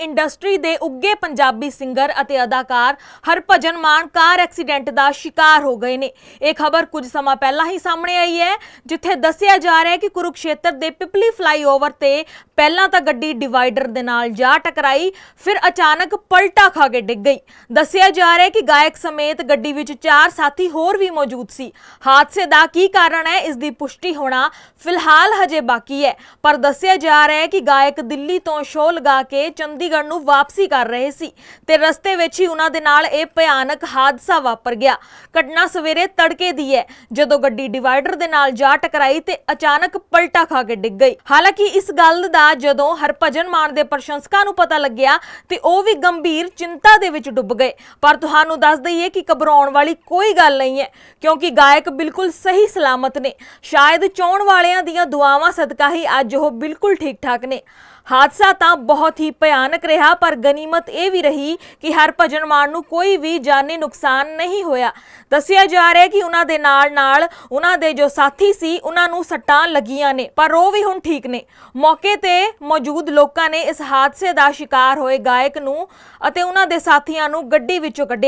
Industry ਦੇ ਉੱਗੇ Punjabi singer ਅਤੇ ਅਦਾਕਾਰ ਹਰਭਜਨ ਮਾਨ ਕਾਰ ਐਕਸੀਡੈਂਟ ਦਾ ਸ਼ਿਕਾਰ ਹੋ ਗਏ ਨੇ। ਇਹ ਖਬਰ ਕੁਝ ਸਮਾਂ ਪਹਿਲਾਂ ਹੀ ਸਾਹਮਣੇ ਆਈ ਹੈ, ਜਿੱਥੇ ਦੱਸਿਆ ਜਾ ਰਿਹਾ ਹੈ ਕਿ ਕੁਰੂਕਸ਼ੇਤਰ ਦੇ ਪਿਪਲੀ ਫਲਾਈਓਵਰ ਤੇ ਪਹਿਲਾਂ ਤਾਂ ਗੱਡੀ ਡਿਵਾਈਡਰ ਦੇ ਨਾਲ ਜਾ ਟਕਰਾਈ, ਫਿਰ ਅਚਾਨਕ ਪਲਟਾ ਖਾ ਕੇ ਡਿੱਗ ਗਈ। ਦੱਸਿਆ ਜਾ ਰਿਹਾ ਹੈ ਕਿ ਗਾਇਕ ਸਮੇਤ ਗੱਡੀ ਵਿੱਚ ਚਾਰ ਸਾਥੀ ਹੋਰ ਵੀ ਮੌਜੂਦ ਸੀ। ਹਾਦਸੇ ਦਾ ਕੀ ਕਾਰਨ ਹੈ, ਇਸ ਦੀ ਪੁਸ਼ਟੀ ਹੋਣਾ ਫਿਲਹਾਲ ਹਜੇ ਬਾਕੀ ਹੈ। ਪਰ ਦੱਸਿਆ ਜਾ ਰਿਹਾ ਹੈ ਕਿ ਗਾਇਕ ਦਿੱਲੀ ਤੋਂ ਸ਼ੋਅ ਲਗਾ ਕੇ ਚੰਦੀ ਚੰਡੀਗੜ੍ਹ ਨੂੰ ਵਾਪਸੀ ਕਰ ਰਹੇ ਸੀ ਤੇ ਰਸਤੇ ਵਿੱਚ ਹੀ ਉਹਨਾਂ ਦੇ ਨਾਲ ਇਹ ਭਿਆਨਕ ਹਾਦਸਾ ਵਾਪਰ ਗਿਆ। ਘਟਨਾ ਸਵੇਰੇ ਤੜਕੇ ਦੀ ਹੈ, ਜਦੋਂ ਗੱਡੀ ਡਿਵਾਈਡਰ ਦੇ ਨਾਲ ਜਾ ਟਕਰਾਈ ਤੇ ਅਚਾਨਕ ਪਲਟਾ ਖਾ ਕੇ ਡਿੱਗ ਗਈ। ਹਾਲਾਂਕਿ ਇਸ ਗੱਲ ਦਾ ਜਦੋਂ ਹਰਭਜਨ ਮਾਨ ਦੇ ਪ੍ਰਸ਼ੰਸਕਾਂ ਨੂੰ ਪਤਾ ਲੱਗਿਆ ਤੇ ਉਹ ਵੀ ਗੰਭੀਰ ਚਿੰਤਾ ਦੇ ਵਿੱਚ ਡੁੱਬ ਗਏ। ਪਰ ਤੁਹਾਨੂੰ ਦੱਸ ਦਈਏ ਕਿ ਘਬਰਾਉਣ ਵਾਲੀ ਕੋਈ ਗੱਲ ਨਹੀਂ ਹੈ, ਕਿਉਂਕਿ ਗਾਇਕ ਬਿਲਕੁਲ ਸਹੀ ਸਲਾਮਤ ਨੇ। ਸ਼ਾਇਦ ਚਾਹਣ ਵਾਲਿਆਂ ਦੀਆਂ ਦੁਆਵਾਂ ਸਦਕਾ ਹੀ ਅੱਜ ਉਹ ਬਿਲਕੁਲ ਠੀਕ ਠਾਕ ਨੇ। ਹਾਦਸਾ ਤਾਂ ਬਹੁਤ ਹੀ ਭਿਆਨਕ ਰਿਹਾ, ਪਰ ਗਨੀਮਤ ਇਹ ਵੀ ਰਹੀ ਕਿ ਹਰਭਜਨ ਮਾਨ ਨੂੰ ਕੋਈ ਵੀ ਜਾਨੀ ਨੁਕਸਾਨ ਨਹੀਂ ਹੋਇਆ। ਦੱਸਿਆ ਜਾ ਰਿਹਾ ਕਿ ਉਹਨਾਂ ਦੇ ਨਾਲ ਨਾਲ ਉਹਨਾਂ ਦੇ ਜੋ ਸਾਥੀ ਸੀ, ਉਹਨਾਂ ਨੂੰ ਸੱਟਾਂ ਲੱਗੀਆਂ ਨੇ, ਪਰ ਉਹ ਵੀ ਹੁਣ ਠੀਕ ਨੇ। ਮੌਕੇ ਤੇ ਮੌਜੂਦ ਲੋਕਾਂ ਨੇ ਇਸ ਹਾਦਸੇ ਦਾ ਸ਼ਿਕਾਰ ਹੋਏ ਗਾਇਕ ਨੂੰ ਅਤੇ ਉਹਨਾਂ ਦੇ ਸਾਥੀਆਂ ਨੂੰ ਗੱਡੀ ਵਿੱਚੋਂ ਕੱਢਿਆ।